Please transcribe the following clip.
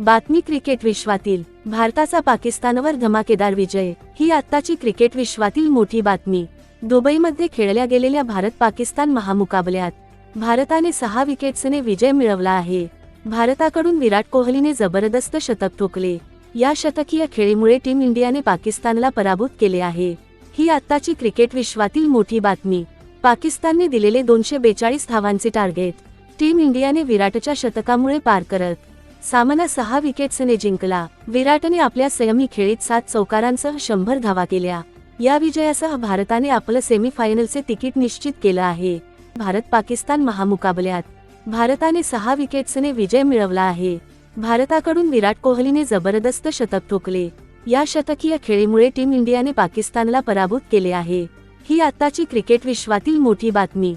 बातमी क्रिकेट विश्वातील भारताचा पाकिस्तानवर धमाकेदार विजय ही आत्ताची क्रिकेट विश्वातील मोठी बातमी. दुबईमध्ये खेळल्या गेलेल्या भारत पाकिस्तान महामुकाबल्यात भारताने सहा विकेट्सने विजय मिळवला आहे. भारताकडून विराट कोहलीने जबरदस्त शतक ठोकले. या शतकीय खेळीमुळे टीम इंडियाने पाकिस्तानला पराभूत केले आहे. ही आत्ताची क्रिकेट विश्वातील मोठी बातमी. पाकिस्तानने दिलेले दोनशे बेचाळीस धावांचे टार्गेट टीम इंडियाने विराटच्या शतकामुळे पार करत सामना सहा विकेट्सने जिंकला. विराटने आपल्या संयमी खेळीत सात चौकारांसह शंभर धावा केल्या. या विजयासह भारताने आपलं सेमीफायनलचे तिकीट निश्चित केलं आहे. भारत पाकिस्तान महामुकाबल्यात. भारताने सहा विकेट्सने विजय मिळवला आहे. भारताकडून विराट कोहलीने जबरदस्त शतक ठोकले. या शतकीय खेळीमुळे टीम इंडियाने पाकिस्तानला पराभूत केले आहे. ही आत्ताची क्रिकेट विश्वातील मोठी बातमी.